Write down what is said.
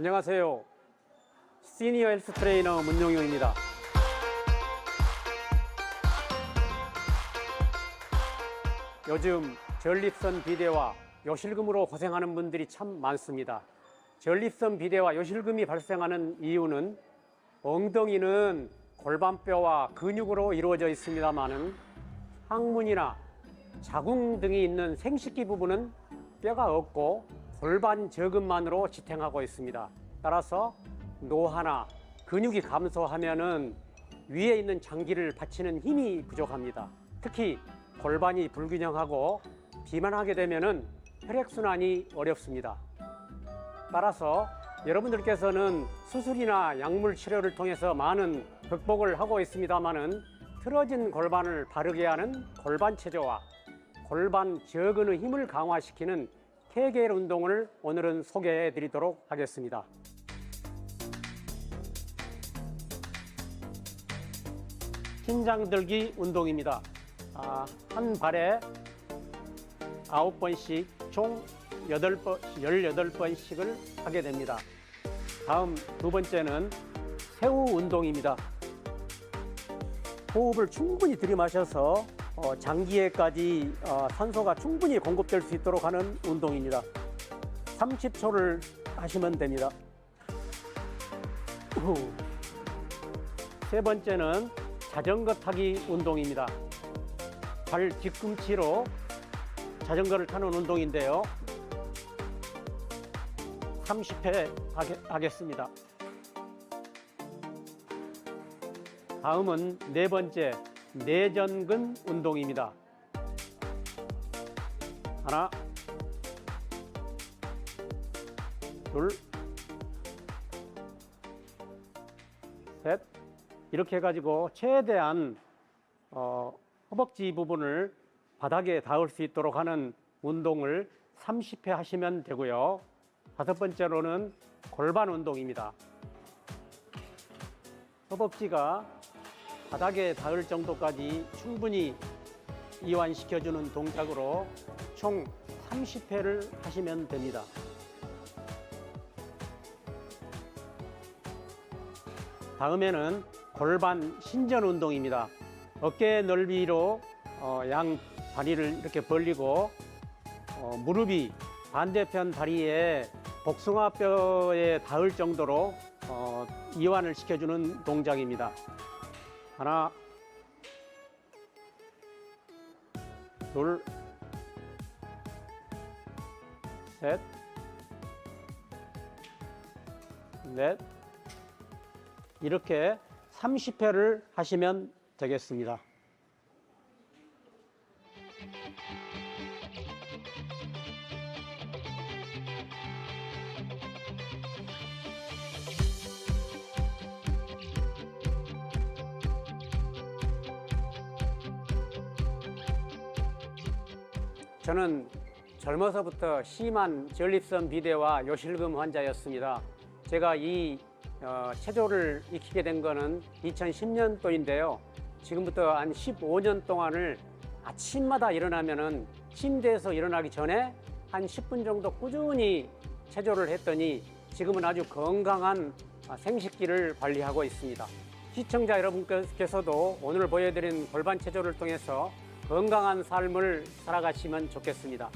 안녕하세요. 시니어 헬스 트레이너 문용용입니다. 요즘 전립선 비대와 요실금으로 고생하는 분들이 참 많습니다. 전립선 비대와 요실금이 발생하는 이유는 엉덩이는 골반뼈와 근육으로 이루어져 있습니다만은 항문이나 자궁 등이 있는 생식기 부분은 뼈가 없고 골반 저근만으로 지탱하고 있습니다. 따라서 노화나 근육이 감소하면은 위에 있는 장기를 받치는 힘이 부족합니다. 특히 골반이 불균형하고 비만하게 되면은 혈액순환이 어렵습니다. 따라서 여러분들께서는 수술이나 약물 치료를 통해서 많은 극복을 하고 있습니다만은 틀어진 골반을 바르게 하는 골반 체조와 골반 저근의 힘을 강화시키는 케겔 운동을 오늘은 소개해 드리도록 하겠습니다. 긴장 들기 운동입니다. 아, 한 발에 아홉 번씩 총 여덟 번, 18번씩을 하게 됩니다. 다음 두 번째는 새우 운동입니다. 호흡을 충분히 들이마셔서 어, 장기에까지 어, 산소가 충분히 공급될 수 있도록 하는 운동입니다. 30초를 하시면 됩니다. 후. 세 번째는 자전거 타기 운동입니다. 발 뒤꿈치로 자전거를 타는 운동인데요. 30회 하겠습니다. 다음은 네 번째 내전근 운동입니다. 하나, 둘, 셋. 이렇게 해가지고 최대한 어, 허벅지 부분을 바닥에 닿을 수 있도록 하는 운동을 30회 하시면 되고요. 다섯 번째로는 골반 운동입니다. 허벅지가 바닥에 닿을 정도까지 충분히 이완시켜주는 동작으로 총 30회를 하시면 됩니다. 다음에는 골반 신전 운동입니다. 어깨 넓이로 어, 양 다리를 이렇게 벌리고 어, 무릎이 반대편 다리에 복숭아뼈에 닿을 정도로 어, 이완을 시켜주는 동작입니다. 하나, 둘, 셋, 넷, 이렇게 30회를 하시면 되겠습니다. 저는 젊어서부터 심한 전립선 비대와 요실금 환자였습니다. 제가 이 어, 체조를 익히게 된 거는 2010년도인데요. 지금부터 한 15년 동안을 아침마다 일어나면은 침대에서 일어나기 전에 한 10분 정도 꾸준히 체조를 했더니 지금은 아주 건강한 아, 생식기를 관리하고 있습니다. 시청자 여러분께서도 오늘 보여드린 골반 체조를 통해서 건강한 삶을 살아가시면 좋겠습니다.